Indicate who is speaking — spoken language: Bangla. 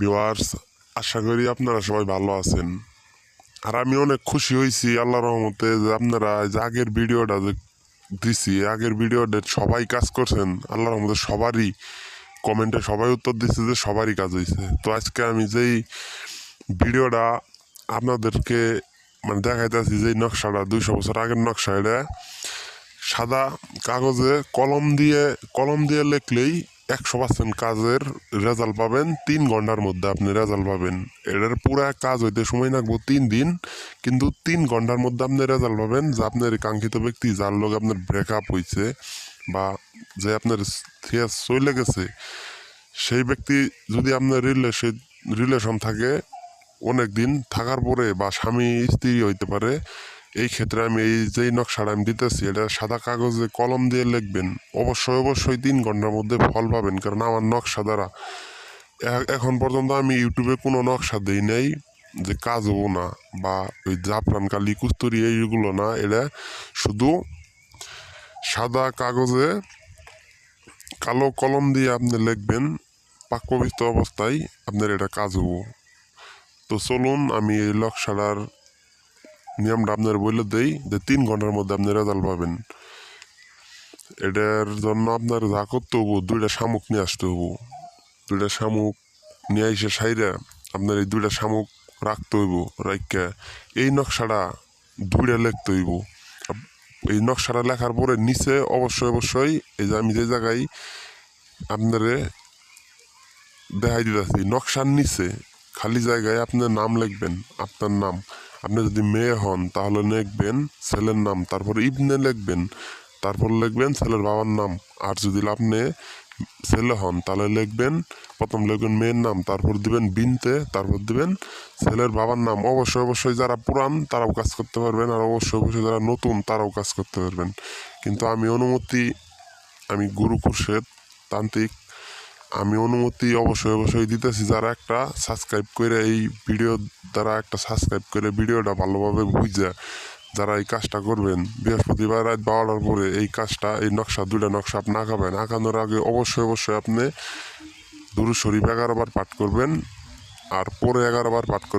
Speaker 1: ভিওয়ার্স আশা করি আপনারা সবাই ভালো আছেন। আর আমি অনেক খুশি হয়েছি আল্লাহ রহমতে যে আপনারা যে আগের ভিডিওটা যে দিছি, আগের ভিডিওটা সবাই কাজ করছেন। আল্লাহ রহমতে সবারই কমেন্টে সবাই উত্তর দিচ্ছে যে সবারই কাজ হয়েছে তো আজকে আমি যেই ভিডিওটা আপনাদেরকে মানে দেখাইতেছি যে নকশাটা, দুইশো বছর আগের নকশা এটা, সাদা কাগজে কলম দিয়ে কলম দিয়ে লিখলেই একশো পার্সেন্ট কাজের রেজাল্ট পাবেন, তিন ঘণ্টার মধ্যে আপনি রেজাল্ট পাবেন। এটার পুরা কাজ হইতে সময় লাগবো তিন দিন, কিন্তু তিন ঘণ্টার মধ্যে আপনি রেজাল্ট পাবেন যে আপনার কাঙ্ক্ষিত ব্যক্তি যার লোক আপনার ব্রেকআপ হয়েছে বা যে আপনার থিয়া চলে গেছে, সেই ব্যক্তি যদি আপনার রিলেশন রিলেশন থাকে অনেক দিন থাকার পরে বা স্বামী, স্ত্রী হইতে পারে এই ক্ষেত্রে আমি এই যেই নকশাটা আমি দিতেছি, এটা সাদা কাগজে কলম দিয়ে লিখবেন। অবশ্যই অবশ্যই তিন ঘণ্টার মধ্যে ফল পাবেন, কারণ আমার নকশা দ্বারা এখন পর্যন্ত আমি ইউটিউবে কোনো নকশা দিই নাই যে কাজ হব না বা ওই জাফরান কালি, কুস্তুরি এইগুলো না। এটা শুধু সাদা কাগজে কালো কলম দিয়ে আপনি লিখবেন পাকপবিষ্ট অবস্থায় আপনার এটা কাজ হব। তো চলুন, আমি এই নকশাটার নিয়মটা আপনার বলে দেই যে তিন ঘণ্টার মধ্যে আপনি রেজাল্ট পাবেন। এটার জন্য আপনার যা করতে হব, দুইটা শামুক নিয়ে আসতে হব। দুইটা শামুক নিয়ে এসে সাইরা আপনার এই দুইটা শামুক রাখতে হইব রাইকা এই নকশাটা দুইটা লিখতে হইব। এই নকশাটা লেখার পরে নিচে অবশ্যই অবশ্যই এই যে আমি যে জায়গায় আপনারে দেখাই দিতেছি, নকশার নিচে খালি জায়গায় আপনার নাম লিখবেন, আপনার নাম। আপনি যদি মেয়ে হন, তাহলে লিখবেন ছেলের নাম, তারপর ইবনে লিখবেন, তারপর লিখবেন ছেলের বাবার নাম। আর যদি আপনি ছেলে হন, তাহলে লিখবেন, প্রথম লিখবেন মেয়ের নাম, তারপর দিবেন বিনতে, তারপর দিবেন ছেলের বাবার নাম। অবশ্যই অবশ্যই যারা পুরান, তারাও কাজ করতে পারবেন, আর অবশ্যই অবশ্যই যারা নতুন, তারাও কাজ করতে পারবেন। কিন্তু আমি অনুমতি, আমি গুরু খুরশেদ, তান্ত্রিক আমি অনুমতি অবশ্যই অবশ্যই দিতেছি, যারা একটা সাবস্ক্রাইব করে এই ভিডিও দ্বারা একটা সাবস্ক্রাইব করে ভিডিওটা ভালোভাবে বুঝে যারা এই কাজটা করবেন, বৃহস্পতিবার রাত বারোটার পরে এই কাজটা, এই নকশা, দুইটা নকশা আপনি আঁকাবেন। আঁকানোর আগে অবশ্যই অবশ্যই আপনি দুরু শরীফ এগারো বার পাঠ করবেন, আর পরে এগারো বার পাঠ করবেন।